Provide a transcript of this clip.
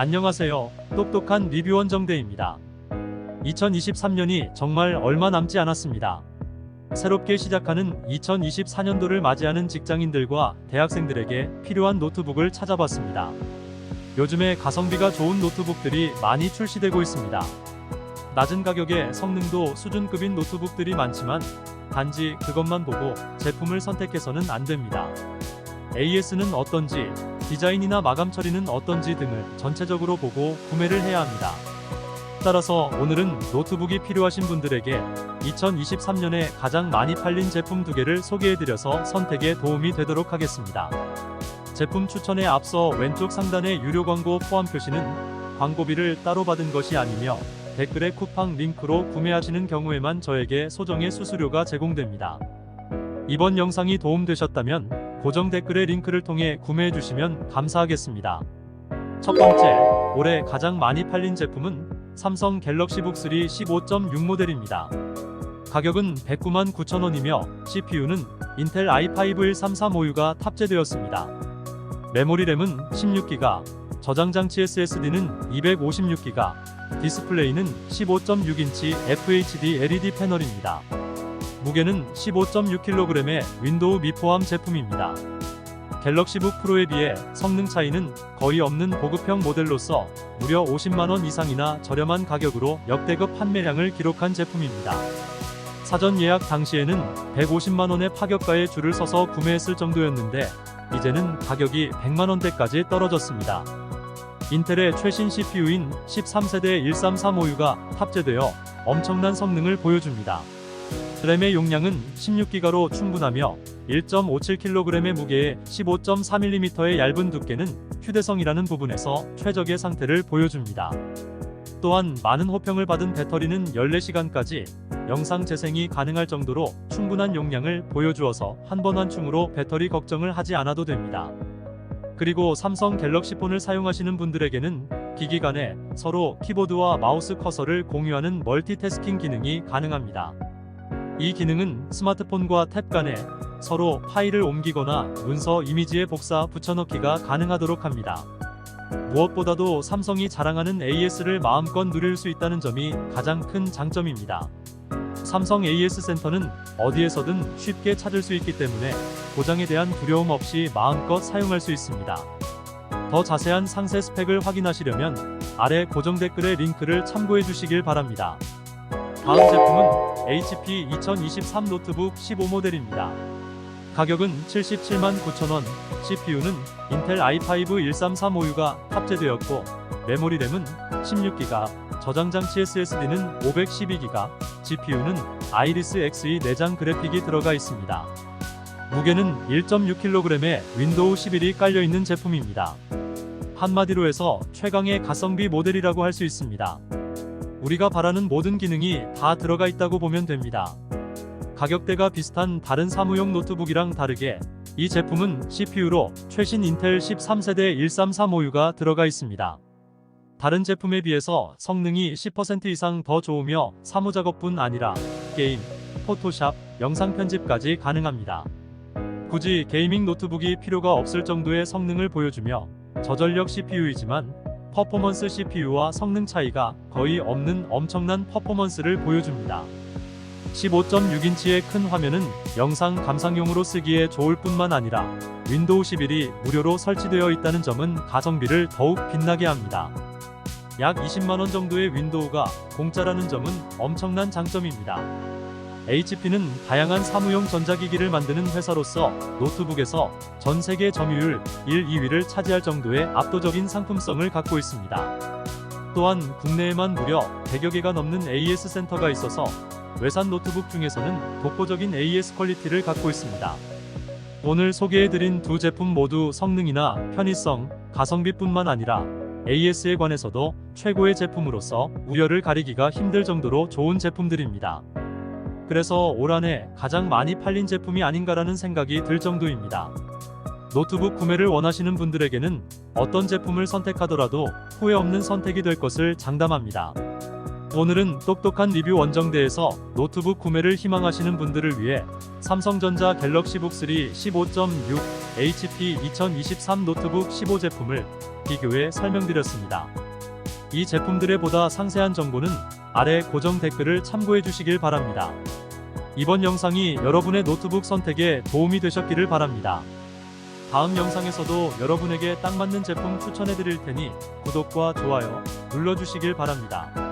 안녕하세요. 똑똑한 리뷰원 정대입니다. 2023년이 정말 얼마 남지 않았습니다. 새롭게 시작하는 2024년도를 맞이하는 직장인들과 대학생들에게 필요한 노트북을 찾아봤습니다. 요즘에 가성비가 좋은 노트북들이 많이 출시되고 있습니다. 낮은 가격에 성능도 수준급인 노트북들이 많지만 단지 그것만 보고 제품을 선택해서는 안 됩니다. AS는 어떤지, 디자인이나 마감 처리는 어떤지 등을 전체적으로 보고 구매를 해야 합니다. 따라서 오늘은 노트북이 필요하신 분들에게 2023년에 가장 많이 팔린 제품 두 개를 소개해드려서 선택에 도움이 되도록 하겠습니다. 제품 추천에 앞서 왼쪽 상단의 유료 광고 포함 표시는 광고비를 따로 받은 것이 아니며 댓글에 쿠팡 링크로 구매하시는 경우에만 저에게 소정의 수수료가 제공됩니다. 이번 영상이 도움되셨다면 고정 댓글의 링크를 통해 구매해 주시면 감사하겠습니다. 첫 번째, 올해 가장 많이 팔린 제품은 삼성 갤럭시 북3 15.6 모델입니다. 가격은 109만 9천원이며 CPU는 인텔 i5 13350가 탑재되었습니다. 메모리 램은 16기가, 저장 장치 SSD는 256기가, 디스플레이는 15.6인치 FHD LED 패널입니다. 무게는 15.6kg의 윈도우 미 포함 제품입니다. 갤럭시북 프로에 비해 성능 차이는 거의 없는 보급형 모델로서 무려 50만원 이상이나 저렴한 가격으로 역대급 판매량을 기록한 제품입니다. 사전 예약 당시에는 150만원의 파격가에 줄을 서서 구매했을 정도였는데 이제는 가격이 100만원대까지 떨어졌습니다. 인텔의 최신 CPU인 13세대 13350가 탑재되어 엄청난 성능을 보여줍니다. 램의 용량은 16기가로 충분하며 1.57kg의 무게에 15.4mm의 얇은 두께는 휴대성이라는 부분에서 최적의 상태를 보여줍니다. 또한 많은 호평을 받은 배터리는 14시간까지 영상 재생이 가능할 정도로 충분한 용량을 보여주어서 한번 환충으로 배터리 걱정을 하지 않아도 됩니다. 그리고 삼성 갤럭시 폰을 사용하시는 분들에게는 기기 간에 서로 키보드와 마우스 커서를 공유하는 멀티태스킹 기능이 가능합니다. 이 기능은 스마트폰과 탭 간에 서로 파일을 옮기거나 문서 이미지의 복사 붙여넣기가 가능하도록 합니다. 무엇보다도 삼성이 자랑하는 AS를 마음껏 누릴 수 있다는 점이 가장 큰 장점입니다. 삼성 AS 센터는 어디에서든 쉽게 찾을 수 있기 때문에 고장에 대한 두려움 없이 마음껏 사용할 수 있습니다. 더 자세한 상세 스펙을 확인하시려면 아래 고정 댓글의 링크를 참고해 주시길 바랍니다. 다음 제품은 HP 2023 노트북 15 모델입니다. 가격은 77만 9천원, CPU는 인텔 i5 13350가 탑재되었고, 메모리 램은 16기가, 저장 장치 SSD는 512기가, GPU는 아이리스 Xe 내장 그래픽이 들어가 있습니다. 무게는 1.6kg의 윈도우 11이 깔려 있는 제품입니다. 한마디로 해서 최강의 가성비 모델이라고 할 수 있습니다. 우리가 바라는 모든 기능이 다 들어가 있다고 보면 됩니다. 가격대가 비슷한 다른 사무용 노트북이랑 다르게 이 제품은 CPU로 최신 인텔 13세대 13350가 들어가 있습니다. 다른 제품에 비해서 성능이 10% 이상 더 좋으며 사무작업뿐 아니라 게임, 포토샵, 영상 편집까지 가능합니다. 굳이 게이밍 노트북이 필요가 없을 정도의 성능을 보여주며 저전력 CPU이지만 퍼포먼스 CPU와 성능 차이가 거의 없는 엄청난 퍼포먼스를 보여줍니다. 15.6인치의 큰 화면은 영상 감상용으로 쓰기에 좋을 뿐만 아니라 윈도우 11이 무료로 설치되어 있다는 점은 가성비를 더욱 빛나게 합니다. 약 20만원 정도의 윈도우가 공짜라는 점은 엄청난 장점입니다. HP는 다양한 사무용 전자기기를 만드는 회사로서 노트북에서 전 세계 점유율 1, 2위를 차지할 정도의 압도적인 상품성을 갖고 있습니다. 또한 국내에만 무려 100여 개가 넘는 AS 센터가 있어서 외산 노트북 중에서는 독보적인 AS 퀄리티를 갖고 있습니다. 오늘 소개해드린 두 제품 모두 성능이나 편의성, 가성비뿐만 아니라 AS에 관해서도 최고의 제품으로서 우열을 가리기가 힘들 정도로 좋은 제품들입니다. 그래서 올 한해 가장 많이 팔린 제품이 아닌가라는 생각이 들 정도입니다. 노트북 구매를 원하시는 분들에게는 어떤 제품을 선택하더라도 후회 없는 선택이 될 것을 장담합니다. 오늘은 똑똑한 리뷰 원정대에서 노트북 구매를 희망하시는 분들을 위해 삼성전자 갤럭시북 3 15.6 HP 2023 노트북 15 제품을 비교해 설명드렸습니다. 이 제품들의 보다 상세한 정보는 아래 고정 댓글을 참고해 주시길 바랍니다. 이번 영상이 여러분의 노트북 선택에 도움이 되셨기를 바랍니다. 다음 영상에서도 여러분에게 딱 맞는 제품 추천해 드릴 테니 구독과 좋아요 눌러주시길 바랍니다.